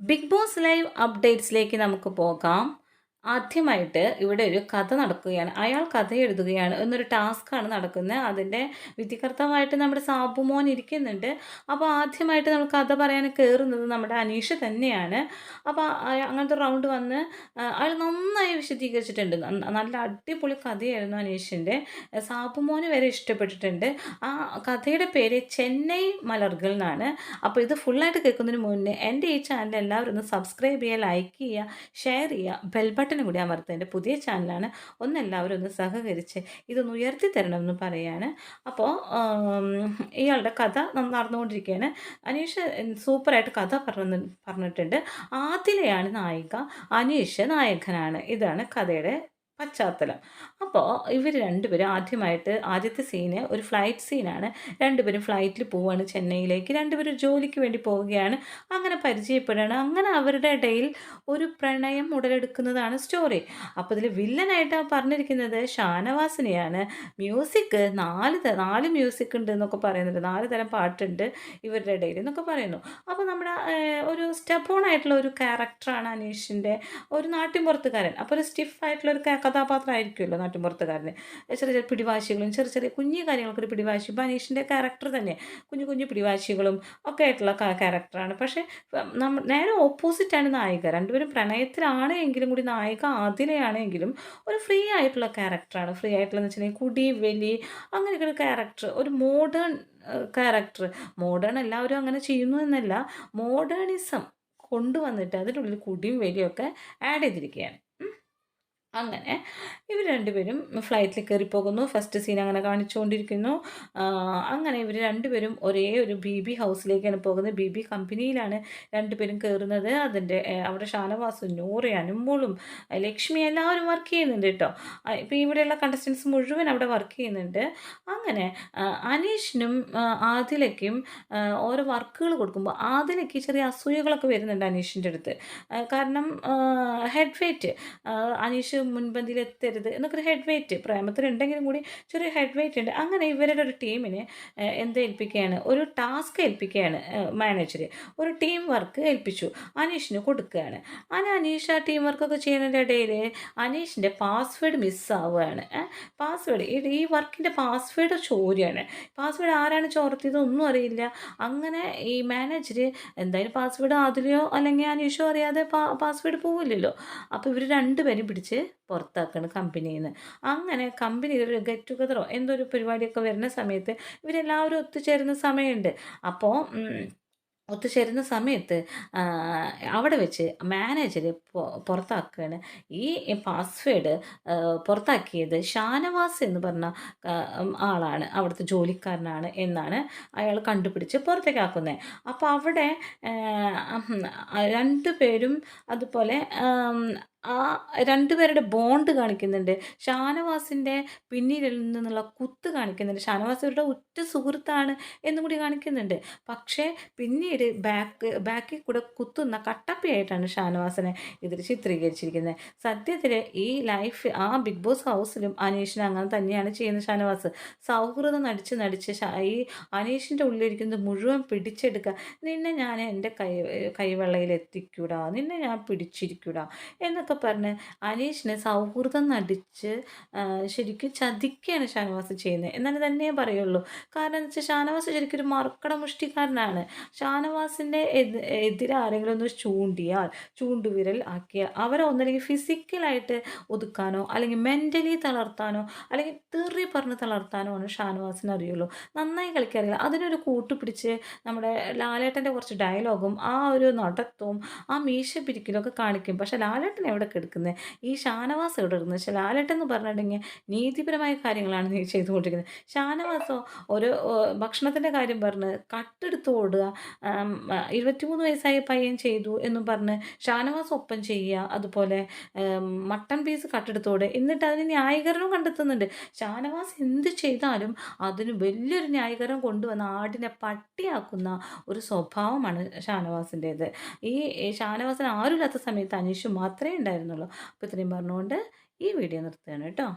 Big boss live അപ്ഡേറ്റ്സിലേക്ക് നമുക്ക് പോകാം. ആദ്യമായിട്ട് ഇവിടെ ഒരു കഥ നടക്കുകയാണ്. അയാൾ കഥ എഴുതുകയാണ്. എന്നൊരു ടാസ്ക്കാണ് നടക്കുന്നത്. അതിന്റെ വിധികർത്താവായിട്ട് നമ്മുടെ സാബുമോൻ ഇരിക്കുന്നുണ്ട്. അപ്പോൾ ആദ്യമായിട്ട് നമ്മൾ കഥ പറയാൻ കയറുന്നത് നമ്മുടെ അനീഷ തന്നെയാണ്. അപ്പോൾ അങ്ങനത്തെ റൗണ്ട് വന്ന് അയാൾ നന്നായി വിശദീകരിച്ചിട്ടുണ്ട്. നല്ല അടിപൊളി കഥയായിരുന്നു അനീഷിന്റെ. സാബുമോന് വരെ ഇഷ്ടപ്പെട്ടിട്ടുണ്ട്. ആ കഥയുടെ പേര് ചെന്നൈ മലർകൾ എന്നാണ് അപ്പോൾ ഇത് ഫുള്ളായിട്ട് കേൾക്കുന്നതിന് മുന്നേ എന്റെ ഈ ചാനൽ എല്ലാവരും ഒന്ന് സബ്സ്ക്രൈബ് ചെയ്യുക ലൈക്ക് ചെയ്യുക ഷെയർ ചെയ്യുക ബെൽ ബട്ടൺ കൂടി അമർത്തുക എന്റെ പുതിയ ചാനലാണ്. ഒന്ന് എല്ലാവരും ഒന്ന് സഹകരിച്ച് ഇതൊന്ന് ഉയർത്തി തരണമെന്ന് പറയാണ്. അപ്പോൾ ഇയാളുടെ കഥ നടന്നുകൊണ്ടിരിക്കുകയാണ് അനീഷ് സൂപ്പറായിട്ട് കഥ പറഞ്ഞു പറഞ്ഞിട്ടുണ്ട്. ആദിലയാണ് നായിക അനീഷ് നായകനാണ്. ഇതാണ് കഥയുടെ പശ്ചാത്തലം. അപ്പോൾ ഇവർ രണ്ടുപേരും ആദ്യമായിട്ട് ആദ്യത്തെ സീന് ഒരു ഫ്ലൈറ്റ് സീനാണ് രണ്ടുപേരും ഫ്ലൈറ്റിൽ പോവുകയാണ് ചെന്നൈയിലേക്ക്. രണ്ടുപേരും ജോലിക്ക് വേണ്ടി പോവുകയാണ്. അങ്ങനെ പരിചയപ്പെടുകയാണ്. അങ്ങനെ അവരുടെ ഇടയിൽ ഒരു പ്രണയം ഉടലെടുക്കുന്നതാണ് സ്റ്റോറി അപ്പോൾ ഇതിൽ വില്ലനായിട്ട് പറഞ്ഞിരിക്കുന്നത് ഷാനവാസിനെയാണ്. മ്യൂസിക് നാല് നാല് മ്യൂസിക് ഉണ്ട് എന്നൊക്കെ പറയുന്നുണ്ട്. നാല് തരം പാട്ടുണ്ട് ഇവരുടെ ഇടയിൽ എന്നൊക്കെ പറയുന്നു. അപ്പോൾ നമ്മുടെ ഒരു സ്റ്റെപ്പോൺ ആയിട്ടുള്ള ഒരു ക്യാരക്ടറാണ് അനീഷിന്റെ ഒരു നാട്ടിൻപുറത്തുകാരൻ. അപ്പോൾ ഒരു സ്റ്റിഫ് ആയിട്ടുള്ള ഒരു കഥാപാത്രമായിരിക്കുമല്ലോ നാട്ടിൻപുറത്തുകാരന്. ചെറിയ ചെറിയ പിടിവാശികളും ചെറിയ ചെറിയ കുഞ്ഞു കാര്യങ്ങൾക്കൊരു പിടിവാശി. അനീഷിന്റെ ക്യാരക്ടർ തന്നെ കുഞ്ഞു കുഞ്ഞു പിടിവാശികളും ഒക്കെ ആയിട്ടുള്ള ക്യാരക്ടറാണ് പക്ഷേ നമ്മ നേരെ ഓപ്പോസിറ്റാണ് നായിക. രണ്ടുപേരും പ്രണയത്തിലാണ് എങ്കിലും കൂടി നായിക ആദിലയാണ് ഒരു ഫ്രീ ആയിട്ടുള്ള ക്യാരക്ടറാണ് ഫ്രീ ആയിട്ടുള്ള എന്ന് വെച്ചിട്ടുണ്ടെങ്കിൽ കുടി വലി അങ്ങനെയൊക്കെ ഒരു ക്യാരക്ടർ ഒരു മോഡേൺ ക്യാരക്ടർ മോഡേൺ എല്ലാവരും അങ്ങനെ ചെയ്യുന്നു എന്നല്ല മോഡേണിസം കൊണ്ടുവന്നിട്ട് അതിനുള്ളിൽ കുടിയും വലിയൊക്കെ ആഡ് ചെയ്തിരിക്കുകയാണ്. അങ്ങനെ. ഇവർ രണ്ടുപേരും ഫ്ലൈറ്റിൽ കയറി പോകുന്നു ഫസ്റ്റ് സീൻ അങ്ങനെ കാണിച്ചുകൊണ്ടിരിക്കുന്നു അങ്ങനെ ഇവർ രണ്ടുപേരും ഒരേ ഒരു ബി ബി ഹൗസിലേക്കാണ് പോകുന്നത്. ബി ബി കമ്പനിയിലാണ് രണ്ടുപേരും കയറുന്നത് അതിന്റെ അവിടെ ഷാനവാസും നൂറയാനും മോളും ലക്ഷ്മി എല്ലാവരും വർക്ക് ചെയ്യുന്നുണ്ട് കേട്ടോ. ഇപ്പോൾ ഇവിടെയുള്ള കണ്ടസ്റ്റൻസ് മുഴുവൻ അവിടെ വർക്ക് ചെയ്യുന്നുണ്ട്. അങ്ങനെ അനീഷിനും ആദിലയ്ക്കും ഓരോ വർക്കുകൾ കൊടുക്കുമ്പോൾ ആദിലയ്ക്ക് ചെറിയ അസൂയകളൊക്കെ വരുന്നുണ്ട് അനീഷിന്റെ അടുത്ത്. കാരണം ഹെഡ് വെയ്റ്റ് അനീഷ് മുൻപന്തിയിൽ എത്തരുത് എന്നൊക്കെ ഒരു ഹെഡ് വെയ്റ്റ് പ്രേമത്തിലുണ്ടെങ്കിലും കൂടി ചെറിയ ഹെഡ് വെയ്റ്റ് ഉണ്ട്. അങ്ങനെ ഇവരുടെ ഒരു ടീമിന് എന്ത് ഏൽപ്പിക്കുകയാണ്? ഒരു ടാസ്ക് ഏൽപ്പിക്കുകയാണ് മാനേജർ ഒരു ടീം വർക്ക് ഏൽപ്പിച്ചു അനീഷിന് കൊടുക്കുകയാണ്. അങ്ങനെ അനീഷ് ആ ടീം വർക്കൊക്കെ ചെയ്യുന്നതിന്റെ ഇടയിൽ അനീഷിന്റെ പാസ്വേഡ് മിസ്സാവുകയാണ് പാസ്വേഡ് ഈ വർക്കിന്റെ പാസ്വേഡ് ചോരുകയാണ്. പാസ്വേഡ് ആരാണ് ചോർത്തിയത് ഒന്നും അറിയില്ല. അങ്ങനെ ഈ മാനേജർ എന്തായാലും പാസ്വേഡ് അതിലെയോ അല്ലെങ്കിൽ അനീഷോ അറിയാതെ പാസ്വേഡ് പോവില്ലല്ലോ. അപ്പോൾ ഇവർ രണ്ടുപേരും പിടിച്ച് പുറത്താക്കണം കമ്പനിയിൽ നിന്ന് അങ്ങനെ കമ്പനിയിൽ ഒരു ഗെറ്റ് ടുഗതറോ എന്തോ ഒരു പരിപാടിയൊക്കെ വരുന്ന സമയത്ത് ഇവരെല്ലാവരും ഒത്തുചേരുന്ന സമയമുണ്ട്. അപ്പോൾ ഒത്തുചേരുന്ന സമയത്ത് അവിടെ വെച്ച് മാനേജർ പുറത്താക്കുകയാണ് ഈ പാസ്വേഡ് പുറത്താക്കിയത് ഷാനവാസ് എന്ന് പറഞ്ഞ ആളാണ്. അവിടുത്തെ ജോലിക്കാരനാണ് എന്നാണ് അയാൾ കണ്ടുപിടിച്ച് പുറത്തേക്കാക്കുന്നത് അപ്പോൾ അവിടെ രണ്ടു പേരും അതുപോലെ ആം, രണ്ടുപേരുടെ ബോണ്ട് കാണിക്കുന്നുണ്ട്. ഷാനവാസിന്റെ പിന്നിൽ നിന്നുള്ള കുത്ത് കാണിക്കുന്നുണ്ട്. ഷാനവാസ് ഇവരുടെ ഉറ്റ സുഹൃത്താണ് എന്നും കൂടി കാണിക്കുന്നുണ്ട്. പക്ഷേ പിന്നീട് ബാക്ക് ബാക്കിൽ കൂടെ കുത്തുന്ന കട്ടപ്പയായിട്ടാണ് ഷാനവാസിനെ ഇതിൽ ചിത്രീകരിച്ചിരിക്കുന്നത്. സത്യത്തിൽ ഈ ലൈഫ് ആ ബിഗ് ബോസ് ഹൗസിലും അനീഷിനെ അങ്ങനെ തന്നെയാണ് ചെയ്യുന്നത് ഷാനവാസ്. സൗഹൃദം നടിച്ച് നടിച്ച് ഈ അനീഷിന്റെ ഉള്ളിലിരിക്കുന്നത് മുഴുവൻ പിടിച്ചെടുക്കുക. നിന്നെ ഞാൻ എന്റെ കൈ കൈവെള്ളയിൽ എത്തിക്കൂടാ. നിന്നെ ഞാൻ പിടിച്ചിരിക്കൂടാ. എന്നൊക്കെ പറഞ്ഞ് അനീഷിനെ സൗഹൃദം നടിച്ച് ശരിക്കും ചതിക്കുകയാണ് ഷാനവാസ് ചെയ്യുന്നത്. എന്നാലും തന്നെ പറയുള്ളൂ. കാരണം എന്ന് വെച്ചാൽ ഷാനവാസ് ശരിക്കും ഒരു മറക്കട മുഷ്ടിക്കാരനാണ്. ഷാനവാസിന്റെ എതി എതിരെ ആരെങ്കിലും ഒന്ന് ചൂണ്ടിയാൽ ചൂണ്ടുവിരൽ ആക്കിയാൽ അവരെ ഒന്നല്ലെങ്കിൽ ഫിസിക്കലായിട്ട് ഒതുക്കാനോ അല്ലെങ്കിൽ മെന്റലി തളർത്താനോ അല്ലെങ്കിൽ തെറി പറഞ്ഞ് തളർത്താനോ ആണ് ഷാനവാസിന് അറിയുള്ളൂ. നന്നായി കളിക്കാറില്ല. അതിനൊരു കൂട്ടുപിടിച്ച് നമ്മുടെ ലാലേട്ടന്റെ കുറച്ച് ഡയലോഗും ആ ഒരു നടത്തവും ആ മീശ പിരിക്കലൊക്കെ കാണിക്കും. പക്ഷേ ലാലേട്ടൻ എവിടെ കിടക്കുന്നത് ഈ ഷാനവാസ് ഇവിടെ പക്ഷേ ലാലേട്ടൻ എന്ന് പറഞ്ഞിട്ടുണ്ടെങ്കിൽ നീതിപരമായ കാര്യങ്ങളാണ് നീ ചെയ്തുകൊണ്ടിരിക്കുന്നത്. ഷാനവാസോ ഒരു ഭക്ഷണത്തിന്റെ കാര്യം പറഞ്ഞ് കട്ടെടുത്ത് ഓടുക ഇരുപത്തിമൂന്ന് വയസ്സായ പയ്യൻ ചെയ്തു എന്നും പറഞ്ഞ് ഷാനവാസ് ഒപ്പം ചെയ്യുക അതുപോലെ മട്ടൺ പീസ് കട്ടെടുത്ത് ഓടുക എന്നിട്ട് അതിന് ന്യായീകരണം കണ്ടെത്തുന്നുണ്ട്. ഷാനവാസ് എന്ത് ചെയ്താലും അതിന് വലിയൊരു ന്യായീകരണം കൊണ്ടുവന്ന ആടിനെ പട്ടിയാക്കുന്ന ഒരു സ്വഭാവമാണ് ഷാനവാസിന്റേത്. ഈ ഷാനവാസിന് ആരുമില്ലാത്ത സമയത്ത് അനീഷ് മാത്രമേ ഉണ്ടായിരുന്നുള്ളൂ. അപ്പോൾ ഇത്രയും പറഞ്ഞുകൊണ്ട് ഈ വീഡിയോ നിർത്തുകയാണ് കേട്ടോ.